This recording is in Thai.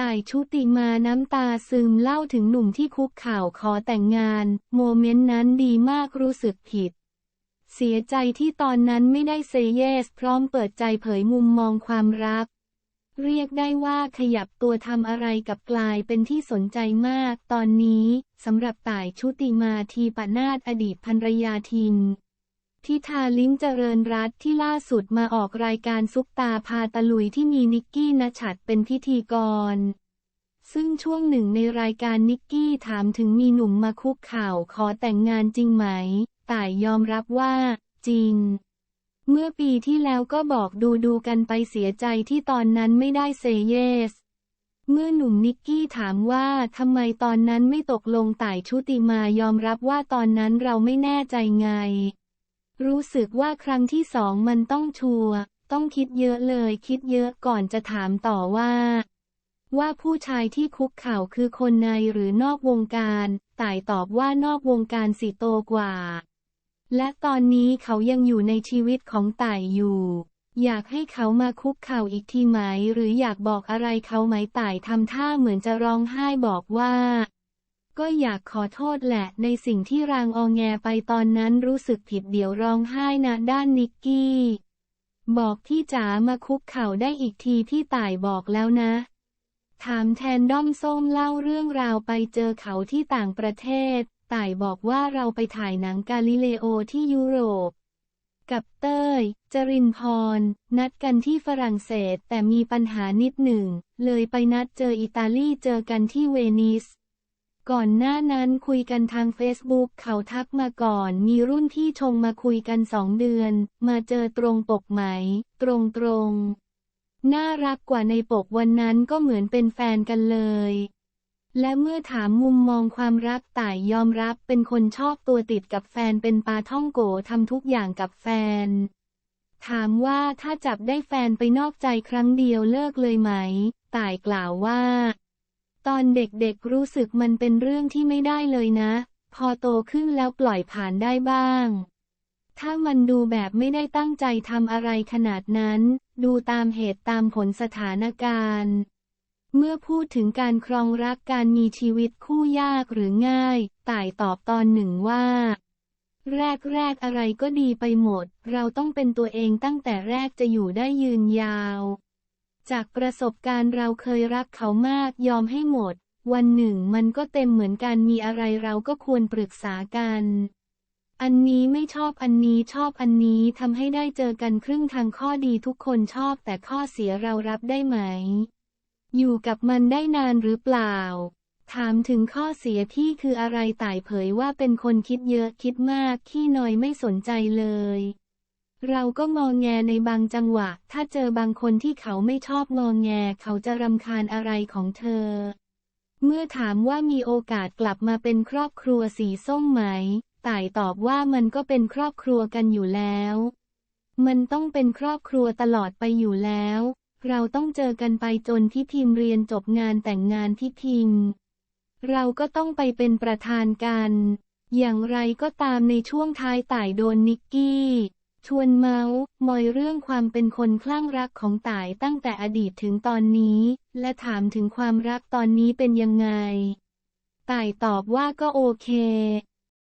ต่ายชุติมาน้ำตาซึมเล่าถึงหนุ่มที่คุกข่าวขอแต่งงาน โมเมนต์นั้นดีมากรู้สึกผิด เสียใจที่ตอนนั้นไม่ได้เซเยส พร้อมเปิดใจเผยมุมมองความรัก เรียกได้ว่าขยับตัวทำอะไรกับกลายเป็นที่สนใจมาก ตอนนี้สำหรับต่ายชุติมาทีปนาตอดีตภรรยาทิม ทิธาลิ้มเจริญรัตที่ล่าสุดมาออกรายการซุปตาพาตะลุยที่มีนิกกี้นชัดเป็นพิธีกร ซึ่งช่วงหนึ่งในรายการนิกกี้ถามถึงมีหนุ่มมาคุกข่าวขอแต่งงานจริงไหม ต่ายยอมรับว่า จริง เมื่อปีที่แล้วก็บอกดูดูกันไปเสียใจที่ตอนนั้นไม่ได้เซเยส เมื่อหนุ่มนิกกี้ถามว่าทำไมตอนนั้นไม่ตกลงต่ายชุติมายอมรับว่าตอนนั้นเราไม่แน่ใจไง รู้สึกว่าครั้งที่สองมันต้องชัวร์ต้องคิดเยอะเลยคิดเยอะก่อนจะถามต่อว่า ว่าผู้ชายที่คุกเข่าคือคนในหรือนอกวงการต่ายตอบว่านอกวงการสิโตกว่า และตอนนี้เขายังอยู่ในชีวิตของต่ายอยู่ อยากให้เขามาคุกเข่าอีกทีไหม หรืออยากบอกอะไรเขาไหมต่ายทำท่าเหมือนจะร้องไห้บอกว่า ก็อยากขอโทษแหละ ในสิ่งที่รางอองแงไปตอนนั้นรู้สึกผิดเดี๋ยวร้องไห้นะด้านนิกกี้ บอกที่จ๋ามาคุกเข่าได้อีกทีพี่ต่ายบอกแล้วนะ ถามแทนด้อมส้มเล่าเรื่องราวไปเจอเขาที่ต่างประเทศ ต่ายบอกว่าเราไปถ่ายหนังกาลิเลโอที่ยุโรป กับเต้ย จรินพร นัดกันที่ฝรั่งเศสแต่มีปัญหานิดหนึ่ง เลยไปนัดเจออิตาลีเจอกันที่เวนิส ก่อนหน้านั้นคุยกันทางเฟซบุ๊กเขาทักมาก่อน มีรุ่นพี่ชงมาคุยกันสองเดือน มาเจอตรงปกไหม ตรงตรงน่ารักกว่าในปกวันนั้นก็เหมือนเป็นแฟนกันเลย และเมื่อถามมุมมองความรักต่ายยอมรับเป็นคนชอบตัวติดกับแฟนเป็นปาท่องโกทำทุกอย่างกับแฟน ถามว่าถ้าจับได้แฟนไปนอกใจครั้งเดียวเลิกเลยไหม ต่ายกล่าวว่า ตอนเด็กๆรู้สึกมันเป็นเรื่องที่ไม่ได้เลยนะ พอโตขึ้นแล้วปล่อยผ่านได้บ้าง ถ้ามันดูแบบไม่ได้ตั้งใจทำอะไรขนาดนั้น ดูตามเหตุตามผลสถานการณ์ เมื่อพูดถึงการครองรักการมีชีวิตคู่ยากหรือง่าย ต่ายตอบตอนหนึ่งว่า แรกๆอะไรก็ดีไปหมด เราต้องเป็นตัวเองตั้งแต่แรกจะอยู่ได้ยืนยาว จากประสบการณ์เราเคยรักเขามากยอมให้หมด วันหนึ่งมันก็เต็มเหมือนกันมีอะไรเราก็ควรปรึกษากัน อันนี้ไม่ชอบอันนี้ชอบอันนี้ทำให้ได้เจอกันครึ่งทางข้อดีทุกคนชอบแต่ข้อเสียเรารับได้ไหม อยู่กับมันได้นานหรือเปล่า ถามถึงข้อเสียพี่คืออะไรต่ายเผยว่าเป็นคนคิดเยอะคิดมากขี้น้อยไม่สนใจเลย เราก็งองแงในบางจังหวะ ถ้าเจอบางคนที่เขาไม่ชอบงองแง เขาจะรำคาญอะไรของเธอ เมื่อถามว่ามีโอกาสกลับมาเป็นครอบครัวสีส้มไหม ต่ายตอบว่ามันก็เป็นครอบครัวกันอยู่แล้ว มันต้องเป็นครอบครัวตลอดไปอยู่แล้ว เราต้องเจอกันไปจนพี่พิมเรียนจบงานแต่งงานพี่พิมเราก็ต้องไปเป็นประธานกัน อย่างไรก็ตามในช่วงท้ายต่ายโดนนิกกี้ ชวนเมาส์มอยเรื่องความเป็นคนคลั่งรักของต่ายตั้งแต่อดีตถึงตอนนี้ และถามถึงความรักตอนนี้เป็นยังไง ต่ายตอบว่าก็โอเค